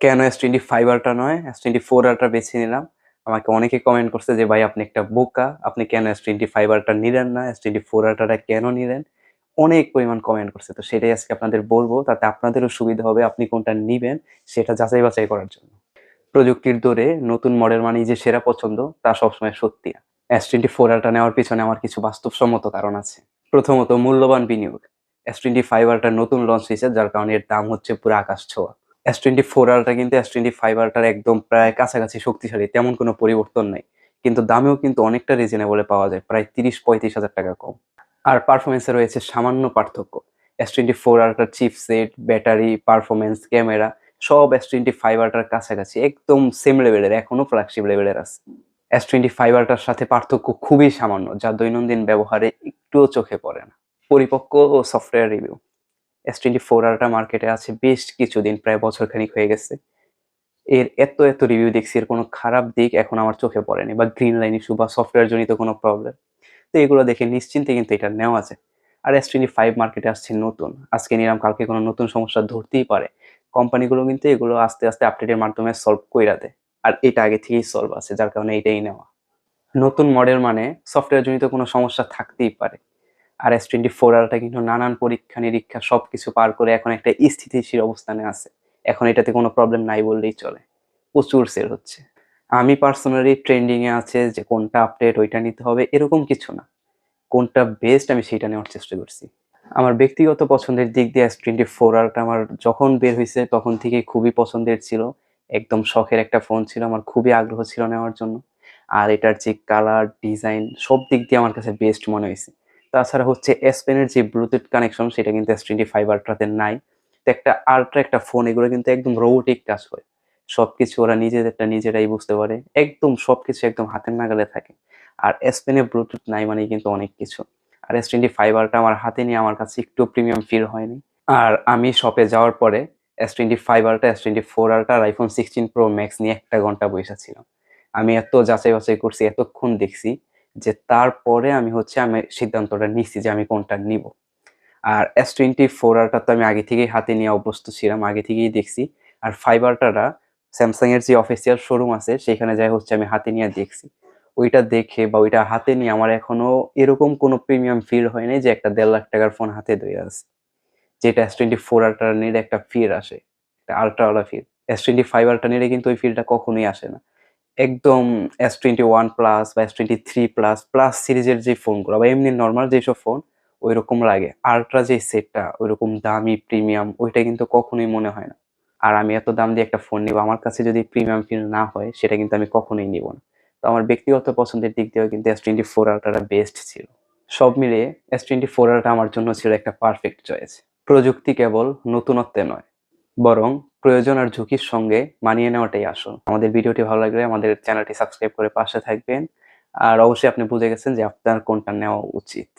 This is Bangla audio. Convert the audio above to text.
কেন এস টোয়েন্টি ফাইভ আলট্রা নয়? এস টোয়েন্টি ফোর আলট্রা বেছে নিলাম। আমাকে অনেকে কমেন্ট করছে যে, ভাই, আপনি একটা বোকা। আপনি কেন এস টোয়েন্টি ফাইভ আলট্রা নিলেন না? এস টোয়েন্টি ফোর আলট্রাটা কেন নিলেন? অনেক পরিমাণ কমেন্ট করছে। তো সেটাই আজকে আপনাদের বলব। তাতে আপনাদেরও সুবিধা হবে আপনি কোনটা নিবেন সেটা যাচাই বাছাই করার জন্য। প্রযুক্তির দৌড়ে নতুন মডেল মানেই যে সেরা পছন্দ, তা সবসময় সত্যি। এস টোয়েন্টি ফোর আলট্রা নেওয়ার পিছনে আমার কিছু বাস্তবসম্মত কারণ আছে। প্রথমত, মূল্যবান বিনিয়োগ। এস টোয়েন্টি ফাইভ আলট্রা নতুন লঞ্চ হয়েছে, যার কারণে এর দাম হচ্ছে পুরো আকাশ ছোঁয়া। এস টোয়েন্টি ফোর আলট্রা কিন্তু এস টোয়েন্টি ফাইভ আলট্রার একদম প্রায় কাছাকাছি শক্তিশালী, তেমন কোনো পরিবর্তন নাই। কিন্তু দামেও কিন্তু অনেকটা রিজনেবলে পাওয়া যায়, প্রায় তিরিশ পঁয়ত্রিশ হাজার টাকা কম। আর পারফরমেন্সে রয়েছে সামান্য পার্থক্য। এস টোয়েন্টি ফোর আলট্রার চিপসেট ব্যাটারি পারফরমেন্স ক্যামেরা সব এস টোয়েন্টি ফাইভ আলট্রার কাছাকাছি, একদম সেম লেভেলের এখনও ফ্ল্যাগশিপ লেভেলের আছে। এস টোয়েন্টি ফাইভ আলট্রার সাথে পার্থক্য খুবই সামান্য, যা দৈনন্দিন ব্যবহারে একটুও চোখে পড়ে না। পরিপক্ক ও software review S twenty four ultra মার্কেটে আছে বেশ কিছুদিন, প্রায় বছর খানিক হয়ে গেছে। এর এত এত রিভিউ দেখছি, এর কোনো খারাপ দিক এখন আমার চোখে পড়েনি বা গ্রিন লাইন ইস্যু বা সফটওয়্যার জনিত কোনো প্রবলেম তো এগুলো দেখে নিশ্চিন্তে কিন্তু এটা নেওয়া যায়। আর এস টোয়েন্টি ফাইভ মার্কেটে আসছে নতুন। আজকে নিলাম, কালকে কোনো নতুন সমস্যা ধরতেই পারে। কোম্পানিগুলো কিন্তু এগুলো আস্তে আস্তে আপডেটের মাধ্যমে সলভ কইরা দেয়। আর এটা আগে থেকেই সলভ আছে, যার কারণে এটাই নেওয়া। নতুন মডেল মানে সফটওয়্যার জনিত কোনো সমস্যা থাকতেই পারে। আর এস টোয়েন্টি ফোর আলটা কিন্তু নানান পরীক্ষা, নিরীক্ষা সব কিছু পার করে এখন একটা স্থিতিশীল অবস্থানে আছে। এখন এটাতে কোনো প্রবলেম নাই বললেই চলে। প্রচুর সেল হচ্ছে। আমি পার্সোনালি ট্রেন্ডিংয়ে আছে যে কোনটা আপডেট ওইটা নিতে হবে, এরকম কিছু না। কোনটা বেস্ট আমি সেটা নেওয়ার চেষ্টা করছি। আমার ব্যক্তিগত পছন্দের দিক দিয়ে এস টোয়েন্টি ফোর আলটা আমার যখন বের হয়েছে তখন থেকে খুবই পছন্দের ছিল। একদম শখের একটা ফোন ছিল, আমার খুবই আগ্রহ ছিল নেওয়ার জন্য। আর এটার যে কালার ডিজাইন সব দিক দিয়ে আমার কাছে বেস্ট মনে হয়েছে তাছাড়া হচ্ছে এস পেনের যে ব্লুটুথ কানেকশন, সেটা কিন্তু এস টোয়েন্টি ফাইভ আলট্রাতে নাই। তো একটা আলট্রা একটা ফোন এগুলো কিন্তু একদম রোবোটিক কাজ করে। সবকিছু ওরা নিজেদেরটা নিজেরাই বুঝতে পারে। একদম সবকিছু একদম হাতের নাগালে থাকে। আর এস পেনে ব্লুটুথ নাই মানে কিন্তু অনেক কিছু। আর এস টোয়েন্টি ফাইভ আলটা আমার হাতে নিয়ে আমার কাছে একটু প্রিমিয়াম ফিল হয়নি। আর আমি শপে যাওয়ার পরে S twenty five ultra S twenty four ultra আর আইফোন সিক্সটিন প্রো ম্যাক্স নিয়ে একটা ঘণ্টা বসে ছিলাম। আমি এত যাচাই বাছাই করছি, এতক্ষণ দেখছি। যে তারপরে আমি হচ্ছে আমি সিদ্ধান্তটা নিচ্ছি যে আমি কোনটা নিব। আর এস টোয়েন্টি ফোর আলটা তো আমি আগে থেকেই হাতে নিয়ে অভ্যস্ত ছিলাম, আগে থেকেই দেখছি। আর ফাইভ আলটাটা স্যামসাং এর যে অফিসিয়াল শোরুম আছে, সেখানে যাই হচ্ছে আমি হাতে নিয়ে দেখছি। ওইটা দেখে বা ওইটা হাতে নিয়ে আমার এখনও এরকম কোনো প্রিমিয়াম ফিল হয়নি যে একটা দেড় লাখ টাকার ফোন হাতে ধরে আছে। যেটা এস টোয়েন্টি ফোর আলট্রা নিলে একটা ফিল আসে, একটা আলট্রাওয়ালা feel S twenty five ultra নিলে কিন্তু ওই ফিলটা কখনোই আসে না। একদম এস টোয়েন্টি ওয়ান প্লাস বা S twenty three plus plus সিরিজের যে ফোনগুলো বা এমনি নর্মাল যেসব ফোন ওই রকম লাগে। আলট্রা যে সেটটা ওই রকম দামি প্রিমিয়াম ওইটা কিন্তু কখনোই মনে হয় না। আর আমি এত দাম দিয়ে একটা ফোন নিব, আমার কাছে যদি প্রিমিয়াম ফিল না হয়, সেটা কিন্তু আমি কখনোই নিব না। তো আমার ব্যক্তিগত পছন্দের দিক দিয়েও কিন্তু এস টোয়েন্টি ফোর আলট্রাটা বেস্ট ছিল। সব মিলিয়ে এস টোয়েন্টি ফোর আলট্রা আমার জন্য ছিল একটা পারফেক্ট চয়েস প্রযুক্তি কেবল নতুনত্বে নয়, বরং প্রয়োজন আর ঝুঁকির সঙ্গে মানিয়ে নেওয়াটাই আসল। আমাদের ভিডিওটি ভালো লাগলে আমাদের চ্যানেলটি সাবস্ক্রাইব করে পাশে থাকবেন। আর অবশ্যই আপনি বুঝে গেছেন যে আপনার কোনটা নেওয়া উচিত।